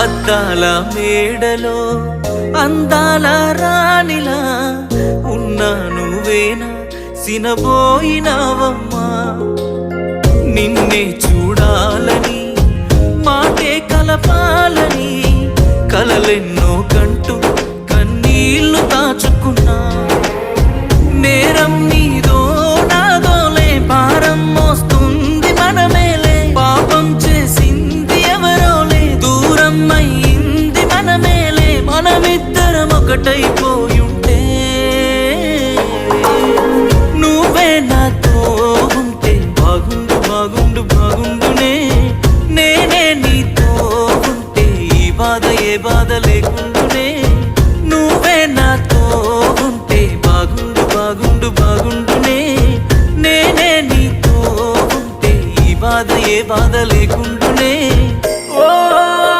అద్దాల మేడలో అందాల రాణిలా ఉన్నా నువ్వేనా సినబోయినావమ్మా. నిన్నే చూడాలని మాటే కలపాలని కలలెన్నో కంటూ కన్నీళ్ళు దాచుకున్నా. ఒకటైపోయుంటే నువ్వే నాతో ఉంటే బాగుండు బాగుండు బాగుండునే. నేనే నీతో ఉంటే ఈ బాధ ఏ బాధ లేకుండునే. నువ్వే నాతో ఉంటే బాగుండు బాగుండు బాగుండునే. నేనే నీతో ఉంటే ఈ బాధ ఏ బాధ లేకుండునే.